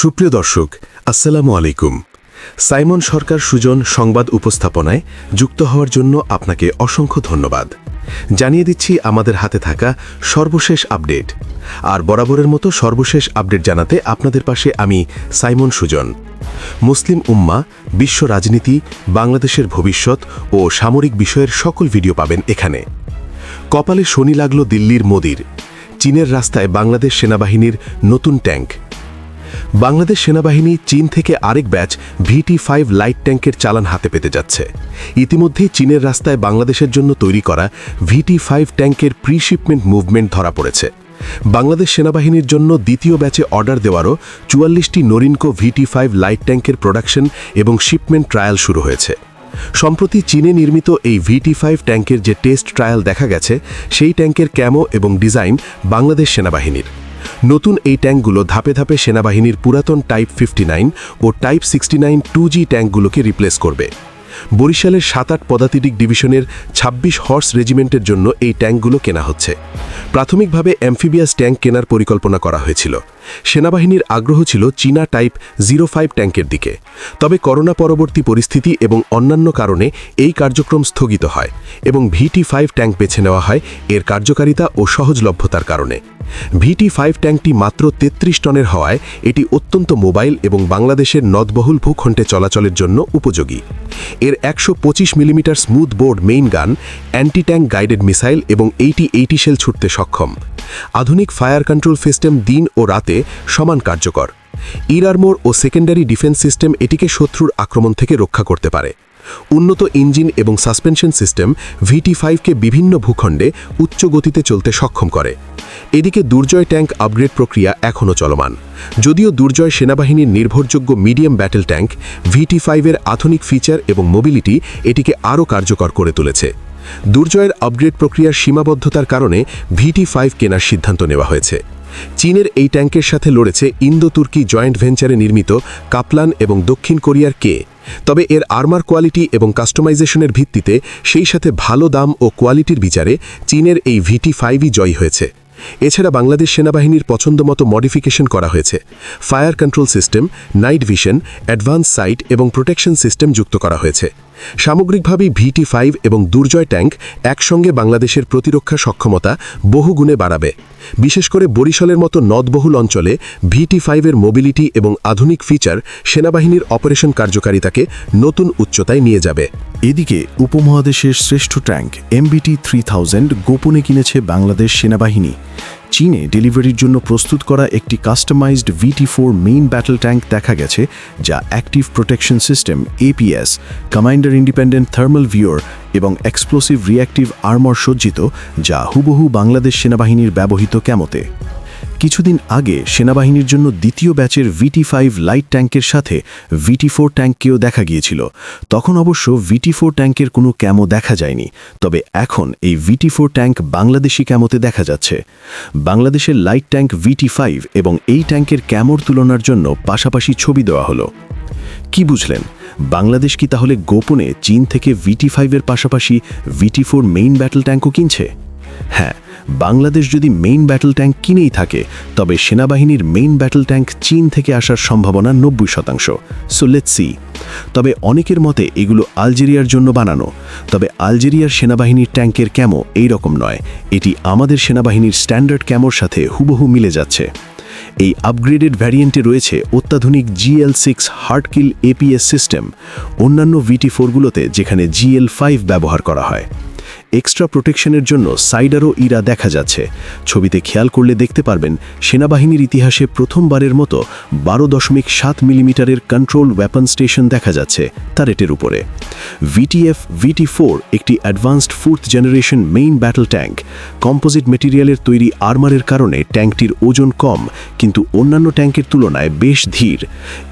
সুপ্রিয় দর্শক, আসসালামু আলাইকুম। সাইমন সরকার সুজন সংবাদ উপস্থাপনায় যুক্ত হওয়ার জন্য আপনাকে অসংখ্য ধন্যবাদ। জানিয়ে দিচ্ছি আমাদের হাতে থাকা সর্বশেষ আপডেট। আর বরাবরের মতো সর্বশেষ আপডেট জানাতে আপনাদের পাশে আমি সাইমন সুজন। মুসলিম উম্মা, বিশ্ব রাজনীতি, বাংলাদেশের ভবিষ্যৎ ও সামরিক বিষয়ের সকল ভিডিও পাবেন এখানে। কপালে শনি লাগল দিল্লির মোদির। চীনের রাস্তায় বাংলাদেশ সেনাবাহিনীর নতুন ট্যাঙ্ক। বাংলাদেশ সেনাবাহিনী চীন থেকে আরেক ব্যাচ ভিটি ফাইভ লাইট ট্যাঙ্কের চালান হাতে পেতে যাচ্ছে। ইতিমধ্যেই চীনের রাস্তায় বাংলাদেশের জন্য তৈরি করা ভিটি ফাইভ ট্যাঙ্কের প্রি শিপমেন্ট মুভমেন্ট ধরা পড়েছে। বাংলাদেশ সেনাবাহিনীর জন্য দ্বিতীয় ব্যাচে অর্ডার দেওয়ারও চুয়াল্লিশটি নরিনকো ভিটি ফাইভ লাইট ট্যাঙ্কের প্রোডাকশন এবং শিপমেন্ট ট্রায়াল শুরু হয়েছে। সম্প্রতি চীনে নির্মিত এই ভিটি ফাইভ ট্যাঙ্কের যে টেস্ট ট্রায়াল দেখা গেছে, সেই ট্যাঙ্কের ক্যামো এবং ডিজাইন বাংলাদেশ সেনাবাহিনীর। নতুন এই ট্যাঙ্কগুলো ধাপে ধাপে সেনাবাহিনীর পুরাতন টাইপ ফিফটি ও type sixty nine two G ট্যাঙ্কগুলোকে replace করবে। বরিশালের সাত আট পদাতিক ডিভিশনের ২৬ হর্স রেজিমেন্টের জন্য এই ট্যাঙ্কগুলো কেনা হচ্ছে। প্রাথমিকভাবে অ্যামফিবিয়াস ট্যাঙ্ক কেনার পরিকল্পনা করা হয়েছিল। সেনাবাহিনীর আগ্রহ ছিল চীনা টাইপ জিরো ফাইভ ট্যাঙ্কের দিকে। তবে করোনা পরবর্তী পরিস্থিতি এবং অন্যান্য কারণে এই কার্যক্রম স্থগিত হয় এবং ভিটি ফাইভ ট্যাঙ্ক বেছে নেওয়া হয় এর কার্যকারিতা ও সহজলভ্যতার কারণে। ভিটি ফাইভ ট্যাঙ্কটি মাত্র ৩৩ টনের হওয়ায় এটি অত্যন্ত মোবাইল এবং বাংলাদেশের নদবহুল ভূখণ্ডে চলাচলের জন্য উপযোগী। এর একশো পঁচিশ millimetre smooth board main gun anti tank guided missile এবং এইটি এইটি শেল ছুটতে সক্ষম। আধুনিক ফায়ার কন্ট্রোল সিস্টেম দিন ও রাতে সমান কার্যকর। ইরারমোর ও সেকেন্ডারি ডিফেন্স সিস্টেম এটিকে শত্রুর আক্রমণ থেকে রক্ষা করতে পারে। উন্নত ইঞ্জিন এবং সাসপেনশন সিস্টেম ভিটি ফাইভকে বিভিন্ন ভূখণ্ডে উচ্চ গতিতে চলতে সক্ষম করে। এদিকে দুর্জয় ট্যাঙ্ক আপগ্রেড প্রক্রিয়া এখনও চলমান। যদিও দুর্জয় সেনাবাহিনীর নির্ভরযোগ্য মিডিয়াম ব্যাটেল ট্যাঙ্ক, ভিটি ফাইভের আধুনিক ফিচার এবং মোবিলিটি এটিকে আরও কার্যকর করে তুলেছে। দুর্জয়ের আপগ্রেড প্রক্রিয়ার সীমাবদ্ধতার কারণে ভিটি ফাইভ কেনার সিদ্ধান্ত নেওয়া হয়েছে। চীনের এই ট্যাঙ্কের সাথে লড়েছে ইন্দো তুর্কি জয়েন্ট ভেঞ্চারে নির্মিত কাপলান এবং দক্ষিণ কোরিয়ার কে। তবে এর আর্মার কোয়ালিটি এবং কাস্টমাইজেশনের ভিত্তিতে সেই সাথে ভালো দাম ও কোয়ালিটির বিচারে চীনের এই ভিটি ফাইভই জয়ী হয়েছে। এছাড়া বাংলাদেশ সেনাবাহিনীর পছন্দমতো মডিফিকেশন করা হয়েছে। Fire control system, night vision, advance sight এবং প্রোটেকশন সিস্টেম যুক্ত করা হয়েছে। সামগ্রিকভাবে ভিটি ফাইভ এবং দুর্জয় ট্যাঙ্ক একসঙ্গে বাংলাদেশের প্রতিরক্ষা সক্ষমতা বহুগুণে বাড়াবে। বিশেষ করে বরিশালের মতো নদবহুল অঞ্চলে ভিটি ফাইভের মোবিলিটি এবং আধুনিক ফিচার সেনাবাহিনীর অপারেশন কার্যকারিতাকে নতুন উচ্চতায় নিয়ে যাবে। এদিকে উপমহাদেশের শ্রেষ্ঠ ট্যাঙ্ক এমবিটি থ্রি থাউজেন্ড গোপনে কিনেছে বাংলাদেশ সেনাবাহিনী। চীনে ডেলিভারির জন্য প্রস্তুত করা একটি customized VT four main battle tank দেখা গেছে, যা active protection system APS commander independent thermal viewer এবং এক্সপ্লোসিভ রিঅ্যাক্টিভ আর্মর সজ্জিত, যা হুবহু বাংলাদেশ সেনাবাহিনীর ব্যবহৃত ক্যামতে। কিছুদিন আগে সেনাবাহিনীর জন্য দ্বিতীয় ব্যাচের ভিটি ফাইভ লাইট ট্যাঙ্কের সাথে ভিটি ফোর ট্যাঙ্ককেও দেখা গিয়েছিল। তখন অবশ্য ভিটি ফোর ট্যাঙ্কের কোনো ক্যামো দেখা যায়নি, তবে এখন এই ভিটি ফোর ট্যাঙ্ক বাংলাদেশি ক্যামোতে দেখা যাচ্ছে। বাংলাদেশের লাইট ট্যাঙ্ক ভিটি ফাইভ এবং এই ট্যাঙ্কের ক্যামোর তুলনার জন্য পাশাপাশি ছবি দেওয়া হলো। কি বুঝলেন? বাংলাদেশ কি তাহলে গোপনে চীন থেকে ভিটি ফাইভের পাশাপাশি ভিটি ফোর মেইন ব্যাটল ট্যাঙ্কও কিনছে? হ্যাঁ বাংলাদেশ যদি মেইন ব্যাটল ট্যাঙ্ক কিনেই থাকে, তবে সেনাবাহিনীর মেইন ব্যাটল ট্যাঙ্ক চীন থেকে আসার সম্ভাবনা নব্বই শতাংশ। সো লেটস সি তবে অনেকের মতে এগুলো আলজেরিয়ার জন্য বানানো। তবে আলজেরিয়ার সেনাবাহিনীর ট্যাঙ্কের ক্যামো এই রকম নয়। এটি আমাদের সেনাবাহিনীর স্ট্যান্ডার্ড ক্যামোর সাথে হুবহু মিলে যাচ্ছে। এই আপগ্রেডেড ভ্যারিয়েন্টে রয়েছে অত্যাধুনিক GL six hard kill APS system অন্যান্য ভিটি ফোরগুলোতে যেখানে জিএল ফাইভ ব্যবহার করা হয়। এক্সট্রা প্রোটেকশনের জন্য সাইডারও ইরা দেখা যাচ্ছে। ছবিতে খেয়াল করলে দেখতে পারবেন, সেনাবাহিনীর ইতিহাসে প্রথমবারের মতো বারো দশমিক সাত মিলিমিটারের কন্ট্রোল ওয়েপন স্টেশন দেখা যাচ্ছে তার এটের উপরে ভিটিএফ ভিটি ফোর একটি advanced fourth generation main battle tank composite মেটেরিয়ালের তৈরি আর্মারের কারণে ট্যাঙ্কটির ওজন কম, কিন্তু অন্যান্য ট্যাঙ্কের তুলনায় বেশ ধীর।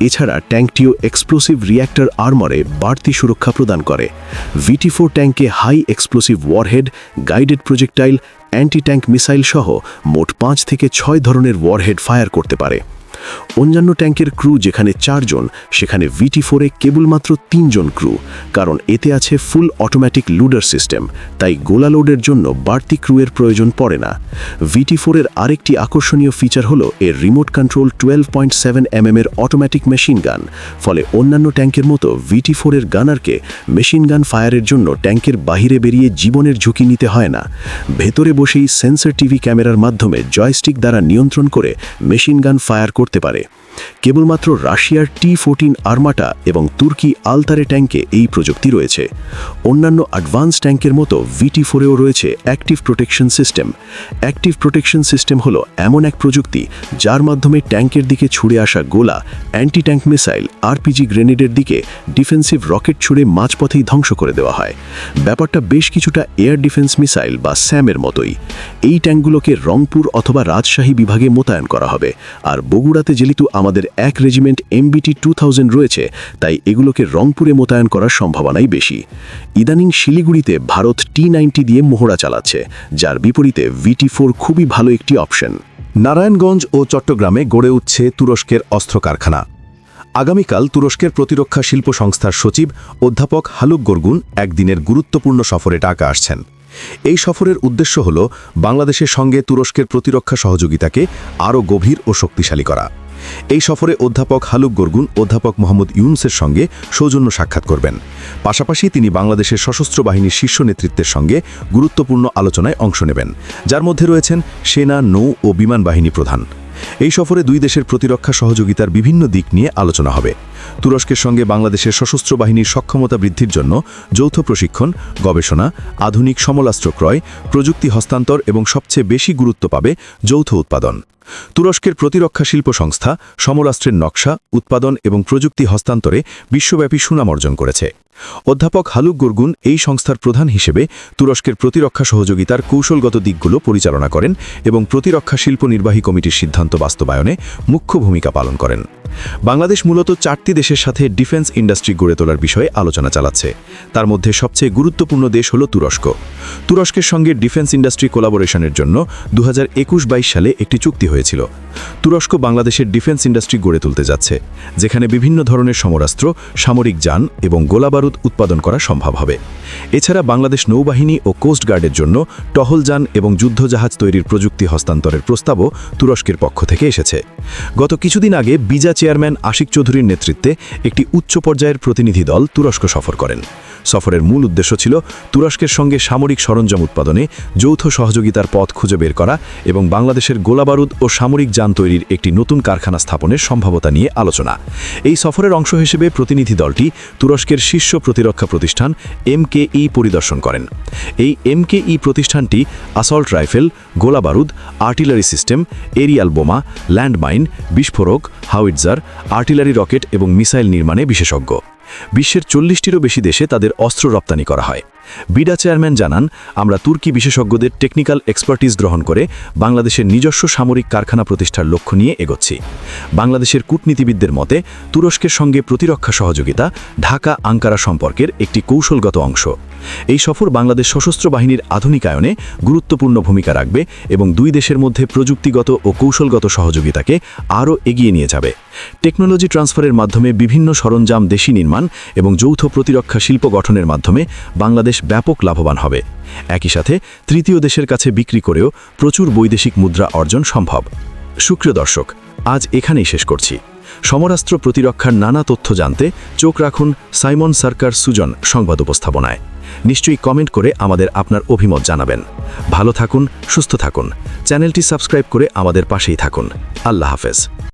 এছাড়া ট্যাঙ্কটিও এক্সপ্লোসিভ রিয়্যাক্টর আর্মারে বাড়তি সুরক্ষা প্রদান করে। ভিটি ফোর ট্যাঙ্কে high explosive warhead guided projectile anti tank missile সহ মোট পাঁচ থেকে ছয় ধরনের ওয়ারহেড ফায়ার করতে পারে। অন্যান্য ট্যাঙ্কের ক্রু যেখানে চারজন, সেখানে ভিটি ফোরে কেবলমাত্র তিনজন ক্রু, কারণ এতে আছে ফুল অটোমেটিক লুডার সিস্টেম, তাই গোলা লোডের জন্য বাড়তি ক্রুয়ের প্রয়োজন পড়ে না। ভিটি ফোরের আরেকটি আকর্ষণীয় ফিচার হলো এর remote control twelve point seven M এর অটোমেটিক মেশিন গান ফলে অন্যান্য ট্যাঙ্কের মতো ভিটি ফোরের গানারকে মেশিন গান ফায়ারের জন্য ট্যাঙ্কের বাহিরে বেরিয়ে জীবনের ঝুঁকি নিতে হয় না। ভেতরে বসেই সেন্সর টিভি ক্যামেরার মাধ্যমে জয়স্টিক দ্বারা নিয়ন্ত্রণ করে মেশিন গান ফায়ার করতে পারে। কেবলমাত্র রাশিয়ার টি ফোরটিন আর্মাটা এবং তুর্কি আলতারে ট্যাঙ্কে এই প্রযুক্তি রয়েছে। অন্যান্য অ্যাডভান্স ট্যাঙ্কের মতো ভিটি ফোরেও রয়েছে active protection system. Active protection system হলো এমন এক প্রযুক্তি যার মাধ্যমে ট্যাঙ্কের দিকে ছুড়ে আসা গোলা অ্যান্টি ট্যাঙ্ক মিসাইল, আরপিজি গ্রেনেডের দিকে ডিফেন্সিভ রকেট ছুড়ে মাঝপথেই ধ্বংস করে দেওয়া হয়। ব্যাপারটা বেশ কিছুটা এয়ার ডিফেন্স মিসাইল বা স্যামের মতোই। এই ট্যাঙ্কগুলোকে রংপুর অথবা রাজশাহী বিভাগে মোতায়েন করা হবে। আর বগুড়াতে যেহেতু আমাদের এক রেজিমেন্ট এমবিটি টু রয়েছে, তাই এগুলোকে রংপুরে মোতায়েন করার সম্ভাবনাই বেশি। ইদানিং শিলিগুড়িতে ভারত টি নাইনটি দিয়ে মোহরা চালাচ্ছে, যার বিপরীতে ভিটি ফোর খুবই ভালো একটি অপশন। নারায়ণগঞ্জ ও চট্টগ্রামে গড়ে উঠছে তুরস্কের অস্ত্র কারখানা আগামীকাল তুরস্কের প্রতিরক্ষা শিল্প সংস্থার সচিব অধ্যাপক হালুক গর্গুন একদিনের গুরুত্বপূর্ণ সফরে টাকা আসছেন। এই সফরের উদ্দেশ্য হল বাংলাদেশের সঙ্গে তুরস্কের প্রতিরক্ষা সহযোগিতাকে আরও গভীর ও শক্তিশালী করা। এই সফরে অধ্যাপক হালুক গর্গুন, অধ্যাপক মোহাম্মদ ইউনুসের সঙ্গে সৌজন্য সাক্ষাৎ করবেন। পাশাপাশি তিনি বাংলাদেশের সশস্ত্র বাহিনীর শীর্ষ নেতৃত্বের সঙ্গে গুরুত্বপূর্ণ আলোচনায় অংশ নেবেন, যার মধ্যে রয়েছেন সেনা, নৌ ও বিমান বাহিনী প্রধান। এই সফরে দুই দেশের প্রতিরক্ষা সহযোগিতার বিভিন্ন দিক নিয়ে আলোচনা হবে। তুরস্কের সঙ্গে বাংলাদেশের সশস্ত্র বাহিনীর সক্ষমতা বৃদ্ধির জন্য যৌথ প্রশিক্ষণ, গবেষণা, আধুনিক সমলাস্ত্র ক্রয়, প্রযুক্তি হস্তান্তর এবং সবচেয়ে বেশি গুরুত্ব পাবে যৌথ উৎপাদন। তুরস্কের প্রতিরক্ষা শিল্প সংস্থা সমরাস্ত্রের নকশা, উৎপাদন এবং প্রযুক্তি হস্তান্তরে বিশ্বব্যাপী সুনাম অর্জন করেছে। অধ্যাপক হালুক গুরগুন এই সংস্থার প্রধান হিসেবে তুরস্কের প্রতিরক্ষা সহযোগিতার কৌশলগত দিকগুলো পরিচালনা করেন এবং প্রতিরক্ষা শিল্প নির্বাহী কমিটির সিদ্ধান্ত বাস্তবায়নে মুখ্য ভূমিকা পালন করেন। বাংলাদেশ মূলত চারটি দেশের সাথে ডিফেন্স ইন্ডাস্ট্রি গড়ে তোলার বিষয়ে আলোচনা চালাচ্ছে। তার মধ্যে সবচেয়ে গুরুত্বপূর্ণ দেশ হল তুরস্ক। তুরস্কের সঙ্গে ডিফেন্স ইন্ডাস্ট্রি কোলাবোরেশনের জন্য দু হাজার সালে একটি চুক্তি হয়েছিল। তুরস্ক বাংলাদেশের ডিফেন্স ইন্ডাস্ট্রি গড়ে তুলতে যাচ্ছে, যেখানে বিভিন্ন ধরনের সমরাস্ত্র, সামরিক যান এবং গোলাবারুদ উৎপাদন করা সম্ভব হবে। এছাড়া বাংলাদেশ নৌবাহিনী ও কোস্টগার্ডের জন্য টহলযান এবং যুদ্ধজাহাজ তৈরির প্রযুক্তি হস্তান্তরের প্রস্তাবও তুরস্কের পক্ষ থেকে এসেছে। গত কিছুদিন আগে বিজা চেয়ারম্যান আশিক চৌধুরীর নেতৃত্বে একটি উচ্চ পর্যায়ের প্রতিনিধি দল তুরস্ক সফর করেন। সফরের মূল উদ্দেশ্য ছিল তুরস্কের সঙ্গে সামরিক সরঞ্জাম উৎপাদনে যৌথ সহযোগিতার পথ খুঁজে বের করা এবং বাংলাদেশের গোলাবারুদ ও সামরিক যান তৈরির একটি নতুন কারখানা স্থাপনের সম্ভাবতা নিয়ে আলোচনা। এই সফরের অংশ হিসেবে প্রতিনিধি দলটি তুরস্কের শীর্ষ প্রতিরক্ষা প্রতিষ্ঠান এমকেই পরিদর্শন করেন। এই এমকেই প্রতিষ্ঠানটি আসল্ট রাইফেল, গোলাবারুদ, আর্টিলারি সিস্টেম, এরিয়াল বোমা, ল্যান্ডমাইন, বিস্ফোরক, হাউইটজার, আর্টিলারি রকেট এবং মিসাইল নির্মাণে বিশেষজ্ঞ। বিশ্বের চল্লিশটিরও বেশি দেশে তাদের অস্ত্র রপ্তানি করা হয়। বিডা চেয়ারম্যান জানান, আমরা তুর্কি বিশেষজ্ঞদের টেকনিক্যাল এক্সপার্টিস গ্রহণ করে বাংলাদেশের নিজস্ব সামরিক কারখানা প্রতিষ্ঠার লক্ষ্য নিয়ে এগোচ্ছি। বাংলাদেশের কূটনীতিবিদদের মতে, তুরস্কের সঙ্গে প্রতিরক্ষা সহযোগিতা ঢাকা আঙ্কারা সম্পর্কের একটি কৌশলগত অংশ। এই সফর বাংলাদেশ সশস্ত্র বাহিনীর আধুনিকায়নে গুরুত্বপূর্ণ ভূমিকা রাখবে এবং দুই দেশের মধ্যে প্রযুক্তিগত ও কৌশলগত সহযোগিতাকে আরও এগিয়ে নিয়ে যাবে। টেকনোলজি ট্রান্সফারের মাধ্যমে বিভিন্ন সরঞ্জাম দেশি নির্মাণ এবং যৌথ প্রতিরক্ষা শিল্প গঠনের মাধ্যমে বাংলাদেশ ব্যাপক লাভবান হবে। একই সাথে তৃতীয় দেশের কাছে বিক্রি করেও প্রচুর বৈদেশিক মুদ্রা অর্জন সম্ভব। সুপ্রিয় দর্শক, আজ এখানেই শেষ করছি। সমরাস্ত্র প্রতিরক্ষার নানা তথ্য জানতে চোখ রাখুন সাইমন সরকার সুজন সংবাদ উপস্থাপনায়। নিশ্চয়ই কমেন্ট করে আমাদের আপনার অভিমত জানাবেন। ভালো থাকুন, সুস্থ থাকুন। চ্যানেলটি সাবস্ক্রাইব করে আমাদের পাশেই থাকুন। আল্লাহ হাফেজ।